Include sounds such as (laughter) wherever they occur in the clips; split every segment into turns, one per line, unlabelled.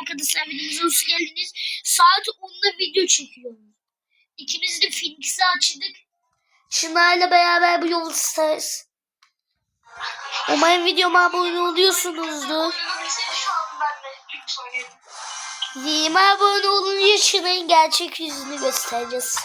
Arkadaşlar videomuza hoş geldiniz. Saat 10'da video çekiyoruz. İkimiz de Phoenix'i açtık. Şunlarla beraber bu yol Stars. Umarım videoma abone oluyorsunuzdur.
Şu an ben de Türk söylüyorum.
20 abone olunca Şunay'ın gerçek yüzünü göstereceğiz.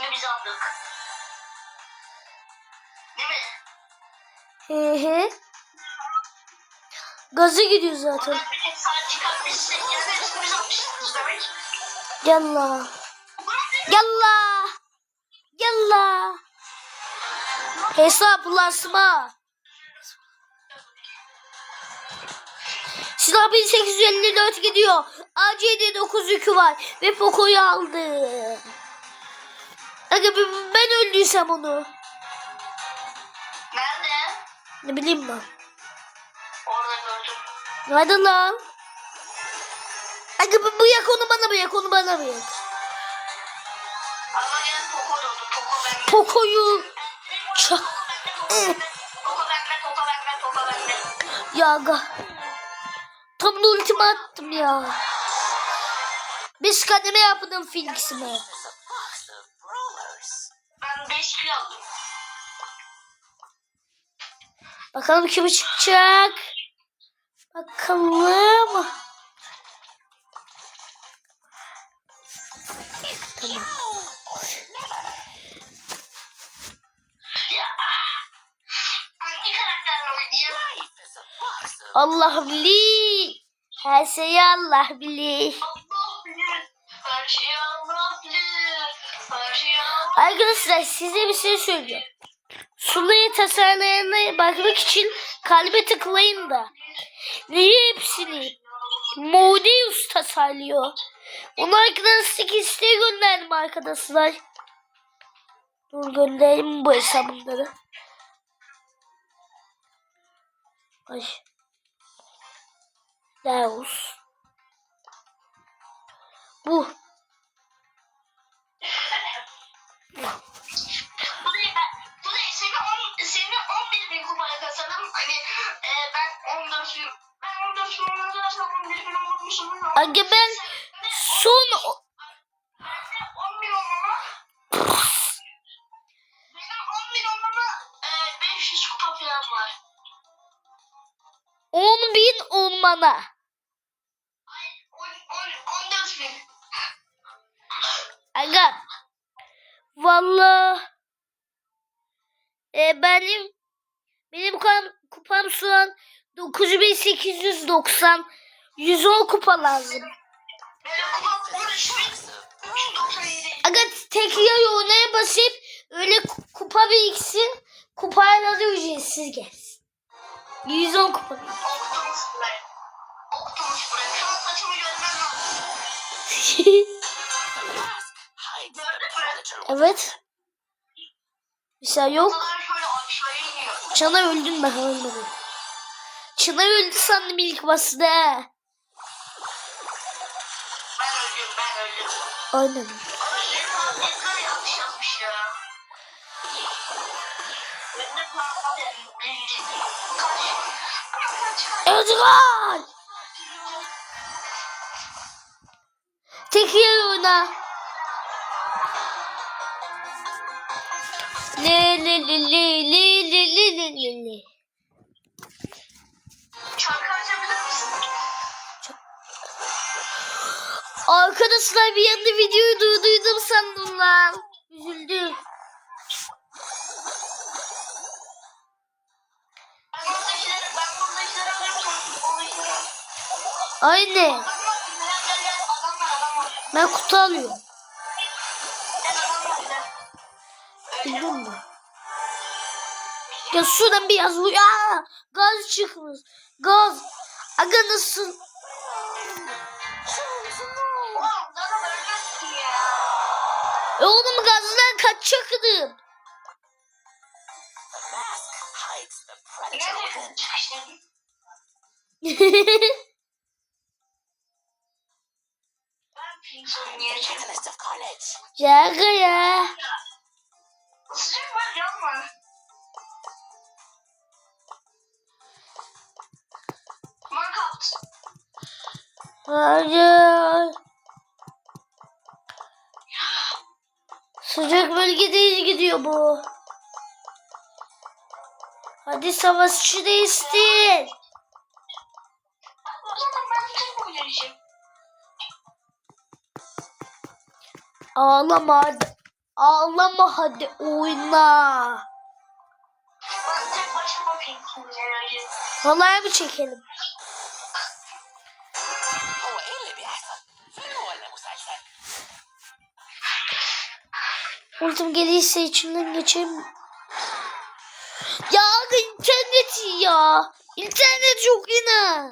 Hepsini biz aldık. Değil mi?
Hı hı. Gazı gidiyor zaten.
Oradan bir tek saat çıkartmışsın. Yani hepsini biz almışsınız demek.
Yallah. Yallah. Yallah. Hesaplaşma. Silah 1854 gidiyor. ACD 9 yükü var. Ve Poco'yu aldı. Aga ben öldüysem onu.
Nerede?
Ne bileyim ben.
Orada gördüm.
Nerede lan? Aga bu, bu yak onu bana bırak onu bana bırak. Poco'yu ça-
Poco bende. Poco bende. Poco bende.
Ya aga. Tam da ultimi attım ya. Biz kademe yaptım Phoenix'ime.
Ben 5 kilo aldım.
Bakalım kim çıkacak. Bakalım. Allah bilir. Her şeyi Allah bilir.
Allah bilir. Her şeyi Allah bilir. Her şeyi Allah
Arkadaşlar size bir şey söyleyeceğim. Sulayı tasarlayana bakmak için kalbe tıklayın da. Niye hepsini? Modeus tasarlıyor. Onu arkadaşlık isteği gönderdim arkadaşlar. Dur göndereyim bu hesabımları. Ay. Deus. Bu.
Burayı ben, burayı
olmana.
Ay, 10, 10, 14 bin.
Aga. Valla. E, benim benim kupam, kupam şu an 9890 110 kupa lazım.
Benim kupam 13 bin 397.
Aga tek yay oynaya basıp öyle ku- kupa biriksin. Kupayla da ücretsiz gelsin. 110 kupa biriksin. (laughs) evet. Mesela şey yok. Çana öldün bak ölmedin. Çana öldü sandım ilk basıda. Aynen. Özgür! Tek yer oyna. Le le le le le le le le le le. Arkadaşlar bir anda videoyu durduydum sandım lan. Üzüldüm. Aynen. Ben kutu alıyorum. Bildin mi? Ya şuradan biraz bu ya gaz çıkmış. Gaz. Aga nasıl? E oğlum gazdan kaçacaktım.
Mask hides. (laughs)
Şaka ya.
Sıcak.
Hayır. Sıcak bölgedeyiz gidiyor bu. Hadi savaşçı değiştir. Ağlama hadi. Ağlama hadi oyna. Halaya mı çekelim? Hortum gelirse içinden geçeyim. Ya internet ya. İnternet yok yine.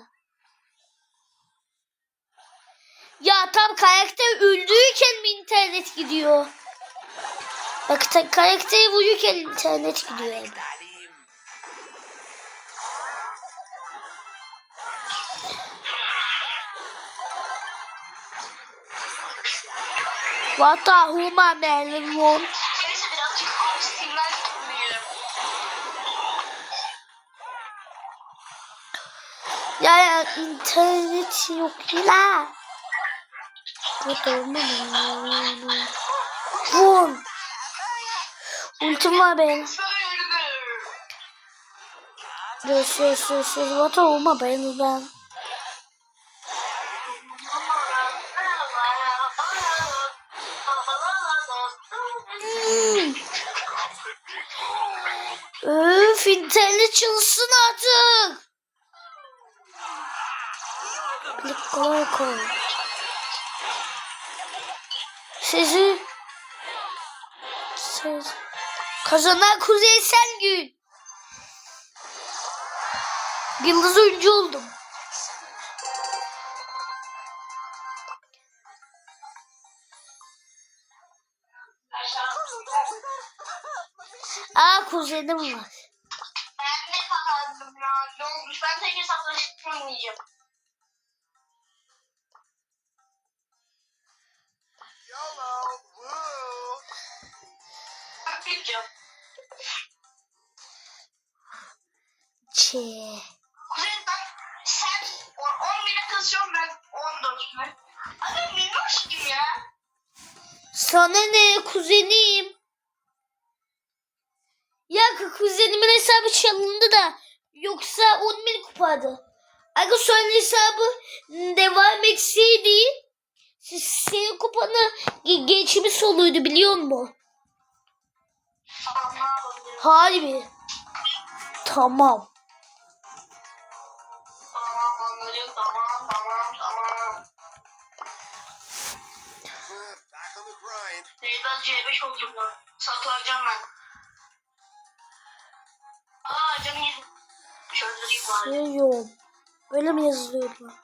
Ya tam karakter öldüğüken mi internet gidiyor? Bak ta, karakteri vururken internet gidiyor yani. What the huma melon
won?
Ya ya internet yok ya. Vur. Ultim var benim. Yes yes yes yes. Olma benim ben. Öf internet çalışsın artık. Klik kolay koy. Sizi Siz Kazanan Kuzey Sengül. Yıldız oyuncu oldum. Aa kuzenim var.
Ben ne kazandım ya? Ne olmuş? Ben tek hesapla
YOLO woo
bileceğim.
Çe.
Kuzey ben sen 10 bine kasıyorum ben 14 bine. Abi minnoş kim ya?
Sana ne kuzenim? Ya kuzenimin hesabı çalındı da yoksa 10 bin kupadı. Aga sonra hesabı devam etseydi senin kupanı ge- geçmiş olurdu biliyor musun? Harbi. Tamam.
Neyden C5 oldum lan. Saklayacağım ben. Aa canım yedim. Çözdüreyim bari.
Seviyorum. Öyle mi yazılıyor lan?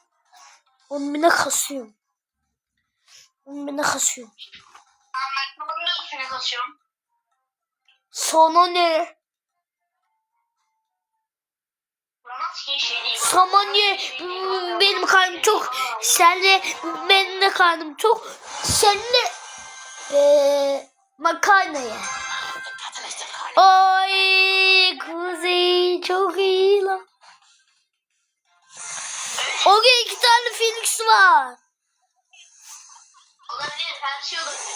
10 bine kasıyorum. 10 bine kasıyorum.
Ben da üstüne kasıyorum.
Sana ne?
Şey.
Sana ne? Benim karnım çok. Senle benim de karnım çok. Senle eee makarna ye. Ay kuzey çok iyi lan. O gün iki tane Phoenix var.
Her şey olabilir.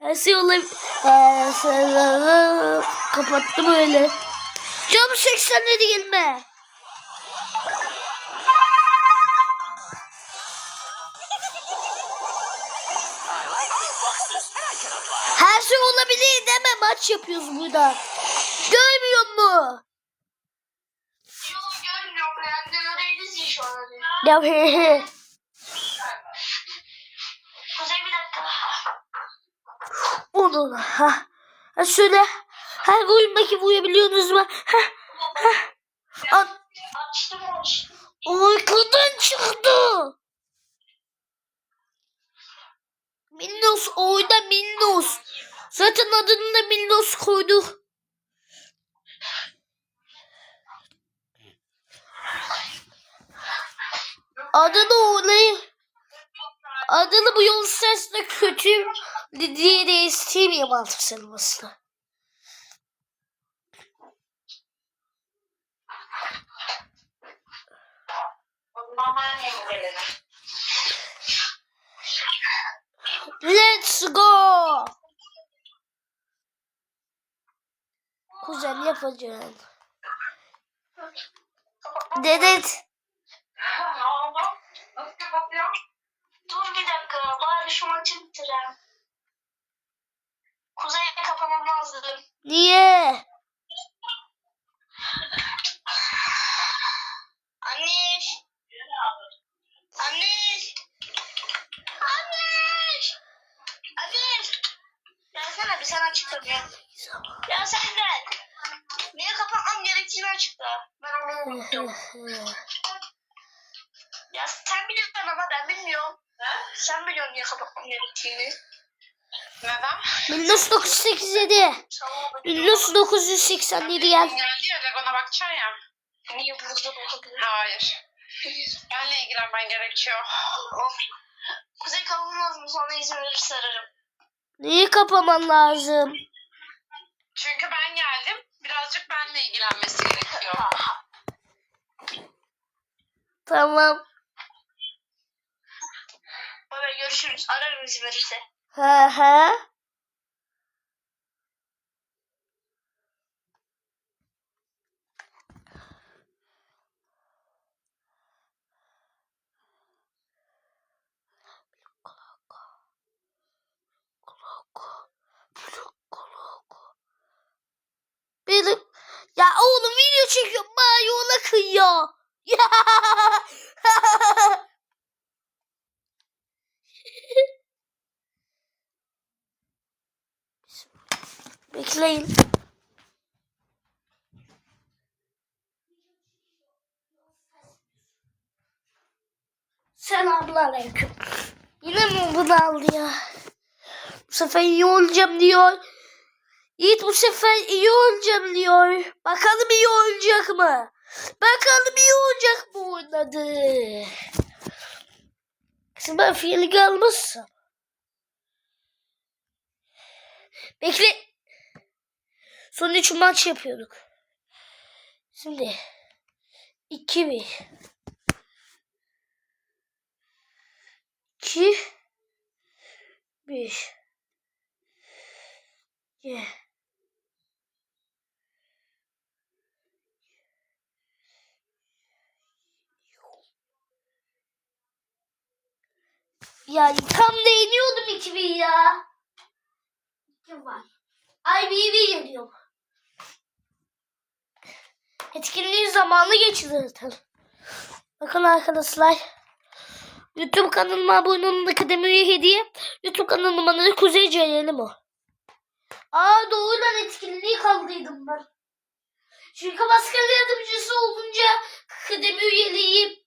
Her şey olabilir.
Her şey olabilir. Kapattım öyle. Cam 87 gelme. Her şey olabilir deme maç yapıyoruz burada. Görmüyor mu?
Yolu görmüyorum yani. Neredesin şu an?
Ya he.
Kuzey bir dakika.
Onu ha. Ha şöyle. Her oyundaki vurabiliyorsunuz mu? Ha. Ha. An
Açtım açtım.
Arkadan çıktı. Minnos oyda Minnos. Zaten adını da Minnos koydu. Adını olayı adını bu yol sesle kötü diye de istemeyeyim artık senin aslında.
Ondan ben de gelelim.
Let's go. Kuzen yapacağım. Dedet.
Dur bir dakika. Bari şu maçı bitireyim. Kuzeye kapamam lazım.
Niye?
Anne. Anne. Anne. Anne. Gelsene bir sana açıklayayım. Ya sen gel. Niye kapatmam gerektiğini açıkla. Ben onu unuttum. (laughs) Ya sen biliyorsun ama ben bilmiyorum. Sen biliyorsun niye kapatmam gerektiğini.
Neden?
1987.
Tamam.
1987 gel.
Geldi ya Lego'na bakacaksın ya.
Niye burada bakabilirim?
Hayır. Benle ilgilenmen gerekiyor.
Kuzey kapatmam lazım sonra izin verirse ararım.
Neyi kapaman lazım?
Çünkü ben geldim. Birazcık benle ilgilenmesi gerekiyor.
Tamam.
Görüşürüz. Ararım izin verirse.
Ha ha. Benim ya oğlum video çekiyorum bana yola kıyıyor. (laughs) (laughs) Bekleyin. Selamünaleyküm. Yine mi bunu aldı ya? Bu sefer iyi olacağım diyor. Yiğit bu sefer iyi olacağım diyor. Bakalım iyi olacak mı? Bakalım iyi olacak mı oynadı? Şimdi ben fiili almışsam. Bekle. Son üç maç yapıyorduk. Şimdi. 2 1 2 1 Yeah. Ya tam değiniyordum 2000 ya. Kim var? Ay bir bir geliyor. Etkinliği zamanı geçti zaten. Bakın arkadaşlar. YouTube kanalıma abone olun akademiye hediye. YouTube kanalıma da Kuzey Celal'im o. Aa doğrudan etkinliği kaldıydım ben. Çünkü maskeli yardımcısı olunca akademi üyeliği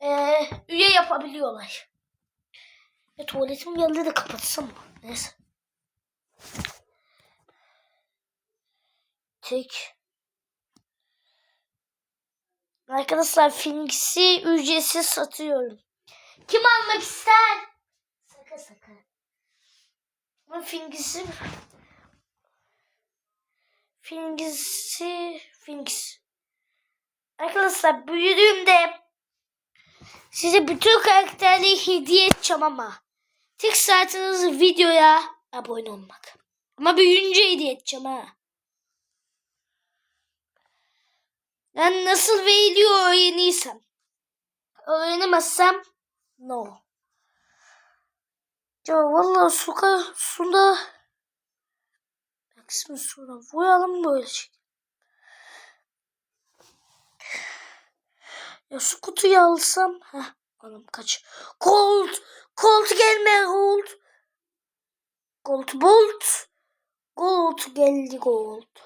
eee, üye yapabiliyorlar. E, tuvaletim geldi de kapatsam mı? Neyse. Tek. Arkadaşlar Finix'i ücretsiz satıyorum. Kim almak ister? Sakın sakın. Bu Finix'i Finix'i Finix. Arkadaşlar büyüdüğümde size bütün karakterleri hediye edeceğim ama tek saatiniz videoya abone olmak. Ama büyüyünce hediye edeceğim ha. Ben nasıl veriliyor öğreniysem. Öğrenemezsem no. Ya vallahi suka suda Baksana sonra vuralım böyle şey. Ya şu kutuyu alsam. Heh, anam kaç. Gold. Gold gelme gold. Gold bolt. Gold geldi gold.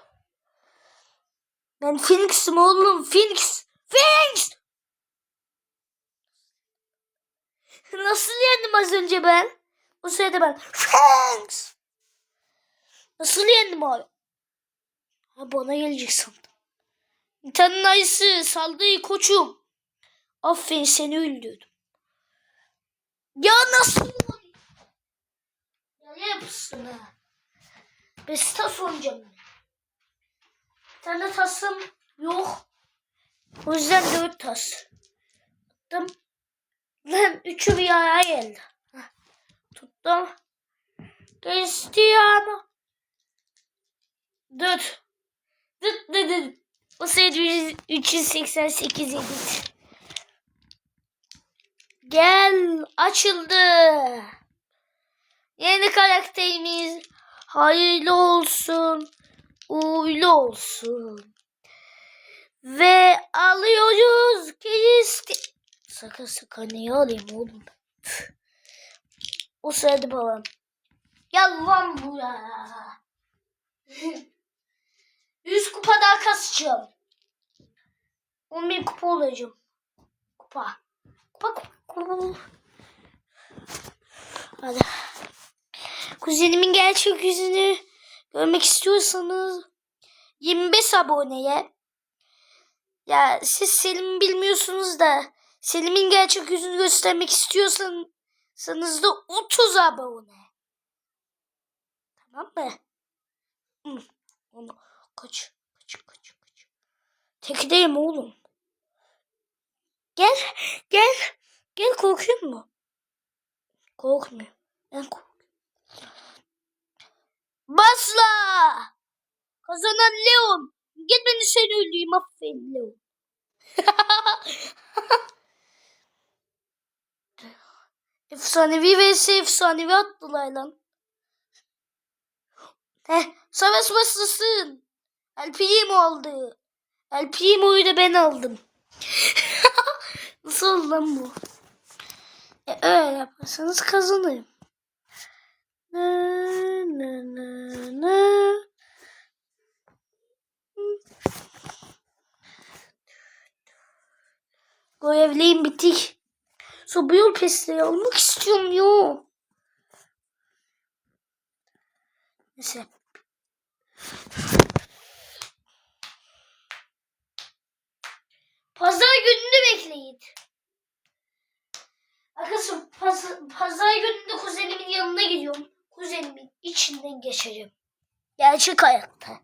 Ben Phoenix'im oğlum. Phoenix. Phoenix. (laughs) Nasıl yendim az önce ben? O sırada ben Phoenix. Nasıl yendim abi? Ha bana gelecek sandım. Bir tane ayısı saldı koçum. Aferin seni öldürdüm. Ya nasıl? Ya ne yapıyorsun ha? Biz tas oynayacağım. Bir tane tasım yok. O yüzden dört tas. Attım. Lan üçü bir araya geldi. Tuttum. Cristiano. Dur. Dur dur dur. O sayı 388 edit. Gel açıldı. Yeni karakterimiz hayırlı olsun. Uğurlu olsun. Ve alıyoruz. Kristi. Sakın sakın niye alayım oğlum? O sırada babam. Gel lan buraya. 100 kupa daha kasacağım. 11 kupa olacağım. Kupa. Kupa kupa Hadi. Kuzenimin gerçek yüzünü görmek istiyorsanız 25 aboneye ya siz Selim'i bilmiyorsunuz da Selim'in gerçek yüzünü göstermek istiyorsanız da 30 abone. Tamam mı? Hı. Onu kaç kaç kaç kaç. Tekdeyim oğlum. Gel gel gel korkuyor mu? Korkmuyor. Ben korkuyorum. Basla! Kazanan Leon. Gel beni seni öldüreyim. Aferin Leon. (laughs) efsanevi vs efsanevi attılar lan. Heh, savaş başlasın. El Primo aldı. El Primo'yu da ben aldım. (laughs) Nasıl lan bu? E, öyle yaparsanız kazanırım. Na, na, na, na. Görevliyim bitik. So bu yol pesleyi almak istiyorum yo. Neyse. Pazar gününü bekleyin. Arkadaşlar paz- pazar gününde kuzenimin yanına gidiyorum. Kuzenimin içinden geçeceğim. Gerçek hayatta.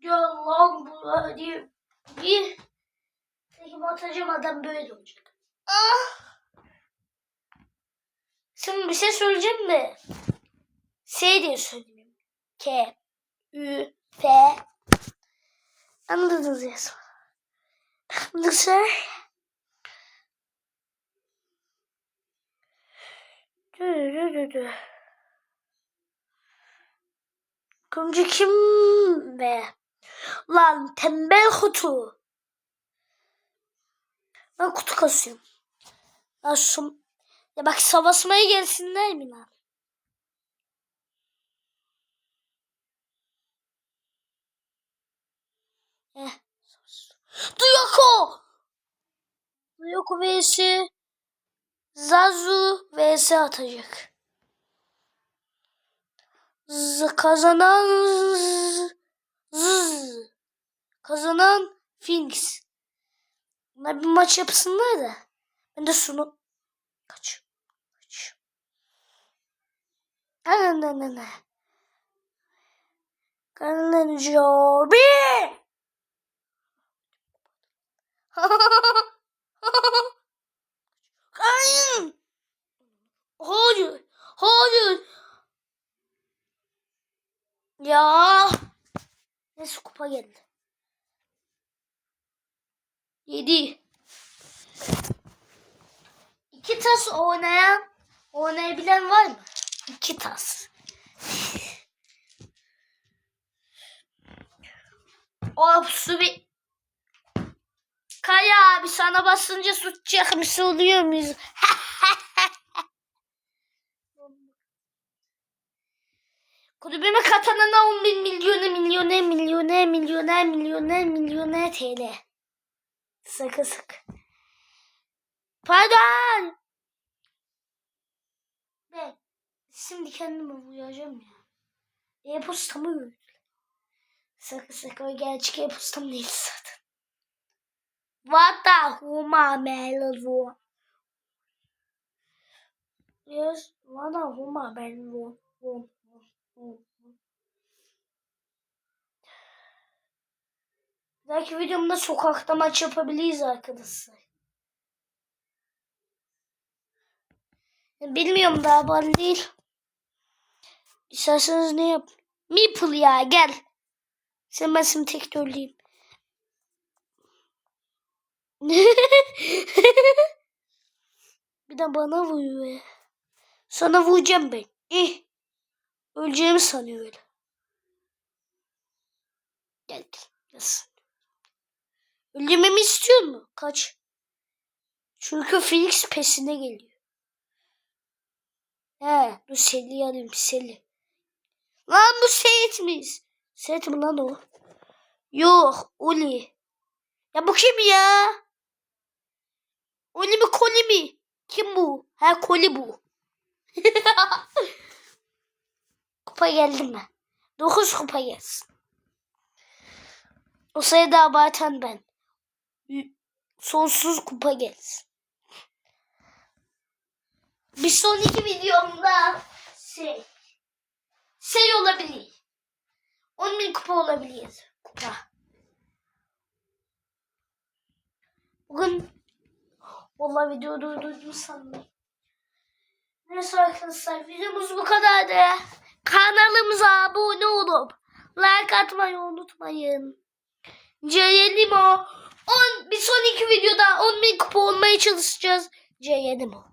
Gel lan buraya diye bir tekme atacağım adam böyle olacak. Ah! Şimdi bir şey söyleyeceğim mi? S diye söyleyeyim. K, Ü, F. Anladınız ya sonra. Nasıl? Kumcu kim be? Lan tembel kutu. Ben kutu kasıyorum. Şu, ya bak savaşmaya gelsinler mi lan? Eh. Duyako! Duyako vs Zazu vs atacak. Z kazanan z, kazanan Phoenix. Bunlar bir maç yapsınlar da. Ben de şunu kaç. Kaç. Ne ne ne ne. Kanan Jobi. Hayır. Hayır. Hayır. Ya. Neyse kupa geldi. Yedi. İki tas oynayan, oynayabilen var mı? İki tas. Of su bir... Kaya abi sana basınca tutacak mısın oluyor muyuz? (laughs) Kulübüme katanana 10 bin milyona milyona milyona milyoner milyoner milyoner TL. Sakı sık. Pardon. Ben şimdi kendime uyuyacağım ya. E-postamı gördüm. Sakı sakı o gerçek e-postam değil zaten. What the huma melo Yes, what the huma melo Belki videomda sokakta maç yapabiliriz arkadaşlar. Bilmiyorum daha bana değil. İsterseniz ne yap? Meeple ya gel. Sen ben şimdi tek törleyeyim. (laughs) bir de bana vuruyor ya. Sana vuracağım ben. Eh. Öleceğimi sanıyor öyle. Gel. Nasıl? Öldürmemi istiyor mu? Kaç. Çünkü Felix pesine geliyor. He, dur Sel'i alayım Sel'i. Lan bu Seyit miyiz? Seyit mi lan o? Yok, Oli. Ya bu kim ya? Oli mi Koli mi? Kim bu? Ha Koli bu. (laughs) kupa geldi mi? Dokuz kupa gelsin. O sayıda abartan ben. Sonsuz kupa gelsin. Bir sonraki videomda şey şey olabilir. 10 bin kupa olabilir. Kupa. Bugün vallahi video durdurdum sandım. Neyse arkadaşlar videomuz bu kadardı. Kanalımıza abone olup like atmayı unutmayın. Ceylimo 10 bir sonraki videoda 10 bin kupa olmaya çalışacağız. Ceylimo.